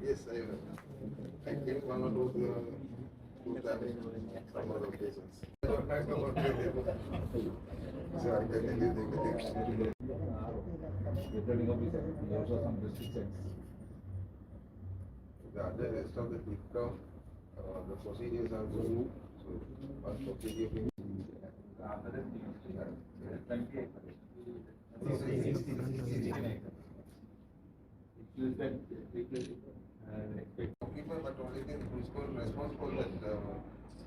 Yes, I will. I one or two, some other occasions. So I can leave the Returning officer, we also have some restrictions. The other rest of the TikTok, Uh, the procedures are good. Mm -hmm. So, first procedure is. But only thing who is responsible that uh,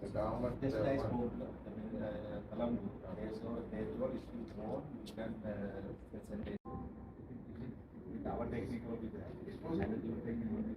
the government. Just uh, nice board, I mean, uh, along there's no, there's no issue more, you can uh, present it. Our technical, management technical.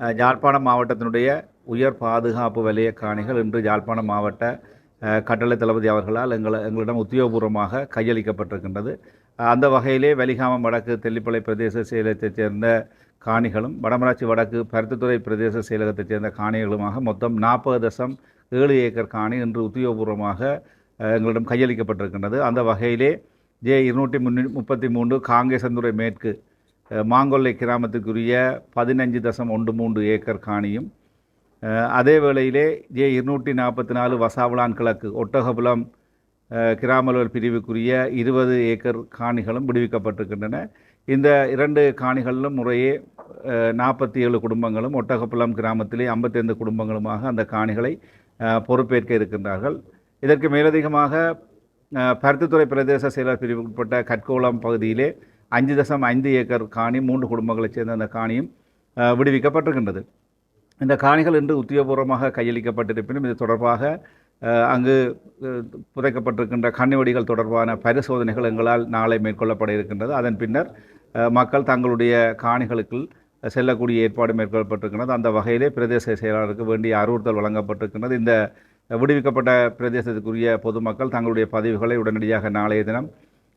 Yazhpanam மாவட்டத்தினுடைய உயர் பாதுகாப்பு வலய காணிகள் இன்று யாழ்ப்பாணம் மாவட்ட கட்டளை தளபதி அவர்களால் எங்களை எங்களிடம் உத்தியோகபூர்வமாக கையளிக்கப்பட்டிருக்கின்றது. அந்த வகையிலே வெலிகாமம் வடக்கு தெல்லிப்பளை பிரதேச செயலகத்தைச் சேர்ந்த காணிகளும் வடமராட்சி வடக்கு பருத்தித்துறை பிரதேச செயலகத்தைச் சேர்ந்த காணிகளுமாக மொத்தம் நாற்பது தசம் ஏழு ஏக்கர் காணி இன்று உத்தியோகபூர்வமாக எங்களிடம் கையளிக்கப்பட்டிருக்கின்றது. அந்த வகையிலே ஜே இருநூற்றி முன்னூ முப்பத்தி மூன்று காங்கேசந்துறை மேற்கு மாங்கொல்லை கிராமத்துக்குரிய பதினஞ்சு தசம் ஒன்று மூன்று ஏக்கர் காணியும் அதே வேளையிலே ஜே இருநூற்றி நாற்பத்தி நாலு வசாவளான் கிழக்கு ஒட்டகபுலம் கிராமலூர் பிரிவுக்குரிய இருபது ஏக்கர் காணிகளும் விடுவிக்கப்பட்டிருக்கின்றன. இந்த இரண்டு காணிகளிலும் முறையே நாற்பத்தி ஏழு குடும்பங்களும் ஒட்டகப்புலம் கிராமத்திலே ஐம்பத்தைந்து குடும்பங்களுமாக அந்த காணிகளை பொறுப்பேற்க இருக்கின்றார்கள். இதற்கு மேலதிகமாக பருத்தித்துறை பிரதேச செயலர் பிரிவுக்குட்பட்ட கட்கோளம் பகுதியிலே அஞ்சு தசம் ஐந்து ஏக்கர் காணி மூன்று குடும்பங்களைச் சேர்ந்த அந்த காணியும் விடுவிக்கப்பட்டிருக்கின்றது. இந்த காணிகள் இன்று உத்தியோகபூர்வமாக கையளிக்கப்பட்டிருப்பினும் இது தொடர்பாக அங்கு புதைக்கப்பட்டிருக்கின்ற கண்ணிவெடிகள் தொடர்பான பரிசோதனைகள் எங்களால் நாளை மேற்கொள்ளப்பட இருக்கின்றது. அதன் பின்னர் மக்கள் தங்களுடைய காணிகளுக்குள் செல்லக்கூடிய ஏற்பாடு மேற்கொள்ளப்பட்டிருக்கின்றது. அந்த வகையிலே பிரதேச செயலாளருக்கு வேண்டிய அறிவுறுத்தல் வழங்கப்பட்டிருக்கின்றது. இந்த விடுவிக்கப்பட்ட பிரதேசத்துக்குரிய பொதுமக்கள் தங்களுடைய பதிவுகளை உடனடியாக நாளைய தினம்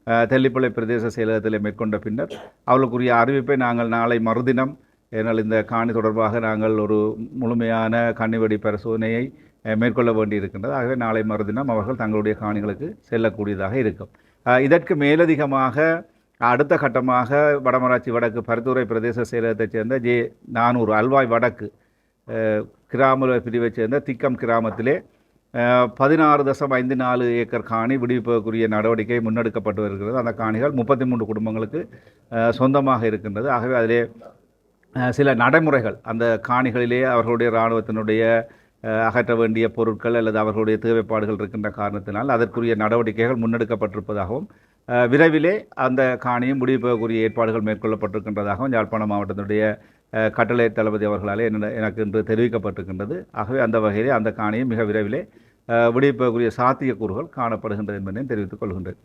அஹ், தெல்லிப்பளை பிரதேச செயலகத்தில் மேற்கொண்ட பின்னர் அவளுக்குரிய அறிவிப்பை நாங்கள் நாளை மறுதினம் ஏனால் இந்த காணி தொடர்பாக நாங்கள் ஒரு முழுமையான கண்ணிவெடி பரிசோதனையை மேற்கொள்ள வேண்டியிருக்கின்றது. ஆகவே நாளை மறுதினம் அவர்கள் தங்களுடைய காணிகளுக்கு செல்லக்கூடியதாக இருக்கும். இதற்கு மேலதிகமாக அடுத்த கட்டமாக வடமராட்சி வடக்கு பருத்துறை பிரதேச செயலகத்தைச் சேர்ந்த ஜே நானூறு அல்வாய் வடக்கு கிராம பிரிவைச் சேர்ந்த திக்கம் கிராமத்திலே பதினாறு தசம் ஐந்து நாலு ஏக்கர் காணி விடுவிப்பதற்குரிய நடவடிக்கை முன்னெடுக்கப்பட்டு வருகிறது. அந்த காணிகள் முப்பத்தி மூன்று குடும்பங்களுக்கு சொந்தமாக இருக்கின்றது. ஆகவே அதிலே சில நடைமுறைகள் அந்த காணிகளிலே அவர்களுடைய இராணுவத்தினுடைய அகற்ற வேண்டிய பொருட்கள் அல்லது அவர்களுடைய தேவைப்பாடுகள் இருக்கின்ற காரணத்தினால் அதற்குரிய நடவடிக்கைகள் முன்னெடுக்கப்பட்டிருப்பதாகவும் விரைவிலே அந்த காணியும் முடிவுக்குரிய ஏற்பாடுகள் மேற்கொள்ளப்பட்டிருக்கின்றதாகவும் யாழ்ப்பாணம் மாவட்டத்தினுடைய கட்டளை தளபதி அவர்களாலே என்ன- எனக்கு இன்று தெரிவிக்கப்பட்டிருக்கின்றது. ஆகவே அந்த வகையிலே அந்த காணியும் மிக விரைவிலே விடுவிப்பக்கூடிய சாத்தியக்கூறுகள் காணப்படுகின்றது என்பதையும் தெரிவித்துக் கொள்கின்றேன்.